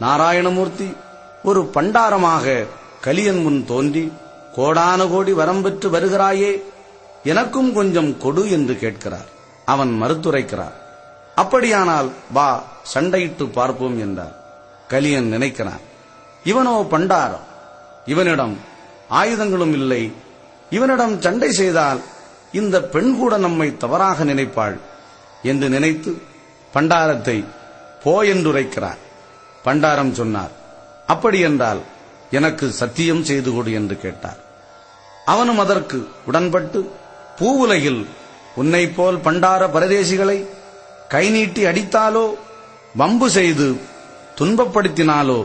நாராயணமூர்த்தி ஒரு பண்டாரமாக கலியன் முன் தோன்றி கோடான கோடி வரம் பெற்று வருகிறாயே எனக்கும் கொஞ்சம் கொடு என்று கேட்கிறார். அவன் மறுத்துரைக்கிறார். அப்படியானால் வா சண்டையிட்டு பார்ப்போம் என்றார். கலியன் நினைக்கிறான். இவனோ பண்டாரம். இவனிடம் ஆயுதங்களும் இல்லை. இவனிடம் சண்டை செய்தால் இந்த பெண் கூட நம்மை தவறாக நினைப்பாள் என்று நினைத்து பண்டாரத்தை போ என்றுரைக்கிறார் பண்டாரம் சொன்னார். அப்படி என்றால் எனக்கு சத்தியம் செய்து கொடு என்று கேட்டார். அவனும் அதற்கு உடன்பட்டு பூவுலகில் உன்னை போல் பண்டார பரதேசிகளை கை நீட்டி அடித்தாலோ வம்பு செய்து துன்பப்படுத்தினாலோ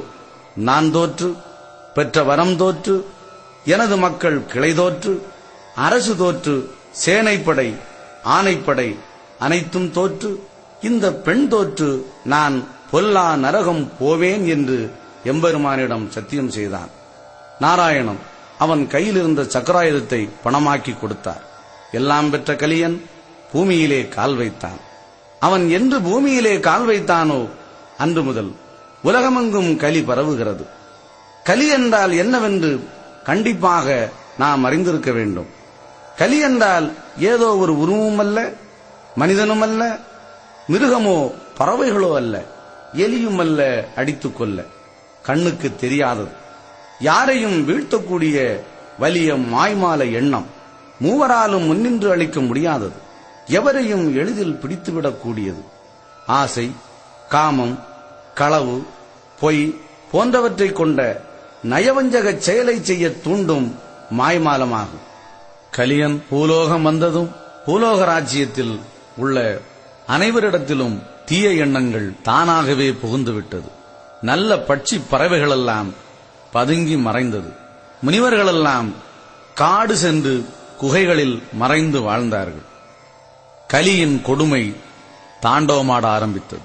நான் தோற்று பெற்ற வரம் தோற்று எனது மக்கள் கிளை தோற்று அரசு தோற்று சேனைப்படை ஆனைப்படை அனைத்தும் தோற்று இந்த பெண் தோற்று நான் பொல்லா நரகம் போவேன் என்று எம்பெருமானிடம் சத்தியம் செய்தான். நாராயணன் அவன் கையில் இருந்த சக்கராயுதத்தை பணமாக்கி கொடுத்தார். எல்லாம் பெற்ற கலியன் பூமியிலே கால் வைத்தான். அவன் என்று பூமியிலே கால் வைத்தானோ அன்று முதல் உலகமெங்கும் கலி பரவுகிறது. கலி என்றால் என்னவென்று கண்டிப்பாக நாம் அறிந்திருக்க வேண்டும். கலி என்றால் ஏதோ ஒரு உருவமும் அல்ல மனிதனும் அல்ல மிருகமோ பறவைகளோ அல்ல. எலியும் அல்ல அடித்துக் கொள்ள கண்ணுக்கு தெரியாதது. யாரையும் வீழ்த்தக்கூடிய வலிய மாய்மால எண்ணம் மூவராலும் முன்னின்று அளிக்க முடியாதது. எவரையும் எளிதில் பிடித்துவிடக்கூடியது. ஆசை காமம் களவு பொய் போன்றவற்றைக் கொண்ட நயவஞ்சகச் செயலை செய்ய தூண்டும் மாய்மாலமாகும். கலியன் பூலோகம் வந்ததும் பூலோக ராஜ்யத்தில் உள்ள அனைவரிடத்திலும் தீய எண்ணங்கள் தானாகவே புகுந்துவிட்டது. நல்ல பட்சி பறவைகளெல்லாம் பதுங்கி மறைந்தது. முனிவர்களெல்லாம் காடு சென்று குகைகளில் மறைந்து வாழ்ந்தார்கள். கலியின் கொடுமை தாண்டவமாட ஆரம்பித்தது.